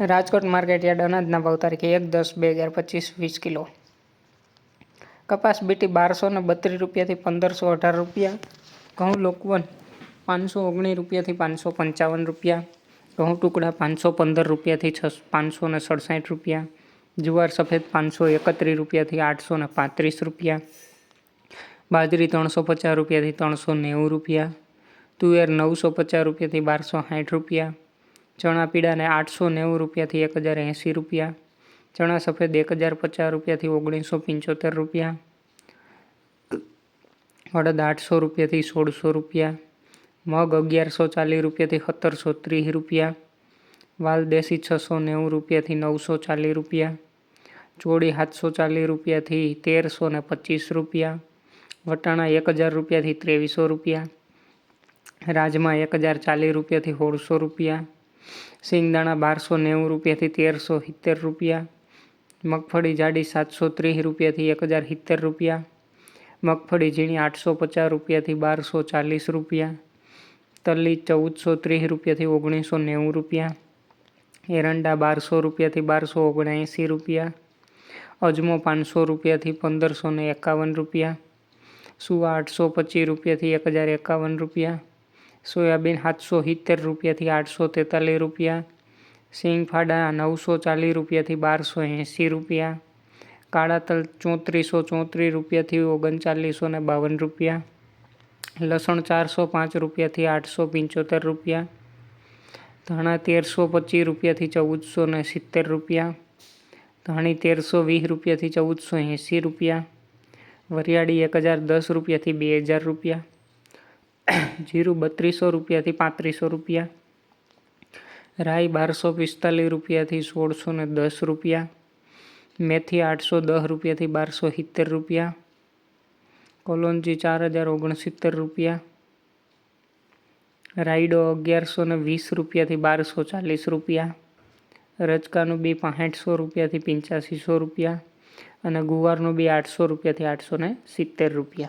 Rajkot market yard અનાજના ભાવ તારીખે એક, દસ, બે હજાર પચીસ, વીસ કિલો. કપાસ બીટી બારસો ને બત્રીસ રૂપિયાથી પંદરસો અઢાર રૂપિયા. ઘઉં લોકવન પાંચસો ઓગણીસ રૂપિયાથી પાંચસો પંચાવન રૂપિયા. ઘઉં ટુકડા પાંચસો પંદર રૂપિયાથી છ પાંચસો ને સડસઠ રૂપિયા. જુવાર સફેદ પાંચસો એકત્રીસ રૂપિયાથી આઠસો ને પાંત્રીસ રૂપિયા. બાજરી ત્રણસો પચાસ રૂપિયાથી ત્રણસો નેવું રૂપિયા. તુવેર નવસો પચાસ રૂપિયાથી બારસો સાઠ રૂપિયા. ચણા પીળાને આઠસો નેવું રૂપિયાથી એક હજાર એંસી રૂપિયા, ચણા સફેદ એક હજાર પચાસ રૂપિયાથી ઓગણીસો પંચોતેર રૂપિયા, અડદ આઠસો રૂપિયાથી સોળસો રૂપિયા, મગ અગિયારસો ચાલીસ રૂપિયાથી સત્તરસો ત્રીસ રૂપિયા, વાલ દેશી છસો નેવું રૂપિયાથી નવસો ચાલીસ રૂપિયા ચોળી સાતસો ચાલીસ રૂપિયાથી તેરસો ને પચીસ રૂપિયા, વટાણા એક હજાર રૂપિયાથી ત્રેવીસો રૂપિયા, રાજમા એક હજાર ચાલીસ રૂપિયાથી સોળસો રૂપિયા સિંગદાણા બારસો નેવું રૂપિયાથી તેરસો સિત્તેર રૂપિયા. મગફળી જાડી સાતસો ત્રીસ રૂપિયાથી એક હજાર સિત્તેર રૂપિયા. મગફળી ઝીણી આઠસો પચાસ રૂપિયાથી બારસો ચાલીસ રૂપિયા. તલી ચૌદસો ત્રીસ રૂપિયાથી ઓગણીસો નેવું રૂપિયા. એરંડા બારસો રૂપિયાથી બારસો ઓગણએંસી રૂપિયા. અજમો પાંચસો રૂપિયાથી પંદરસો ને એકાવન રૂપિયા. સુવા આઠસો પચીસ રૂપિયાથી એક હજાર એકાવન રૂપિયા. સોયાબીન સાતસો સિત્તેર રૂપિયાથી આઠસો તેતાલીસ રૂપિયા, સિંગ ફાડા નવસો ચાલીસ રૂપિયાથી બારસો એંસી રૂપિયા, કાળા તલ ચોત્રીસો ચોત્રીસ રૂપિયાથી ઓગણચાલીસો ને બાવન રૂપિયા, લસણ ચારસો પાંચ રૂપિયાથી આઠસો પંચોતેર રૂપિયા, ધાણા તેરસો પચીસ રૂપિયાથી ચૌદસો ને સિત્તેર રૂપિયા, ધાણી તેરસો વીસ રૂપિયાથી ચૌદસો એંસી રૂપિયા, વરિયાળી એક હજાર દસ રૂપિયાથી બે હજાર રૂપિયા જીરું બત્રીસો રૂપિયાથી પાંત્રીસો રૂપિયા. રાઈ બારસો પિસ્તાલીસ રૂપિયાથી સોળસો ને દસ રૂપિયા. મેથી આઠસો દસ રૂપિયાથી બારસો સિત્તેર રૂપિયા. કોલોંજી ચાર હજાર ઓગણસિત્તેર રૂપિયા. રાઈડો અગિયારસો ને વીસ રૂપિયાથી બારસો ચાલીસ રૂપિયા. રચકાનું બી પાંસઠસો રૂપિયાથી પંચ્યાસીસો રૂપિયા. અને ગુવારનું બી આઠસો રૂપિયાથી આઠસો સિત્તેર રૂપિયા.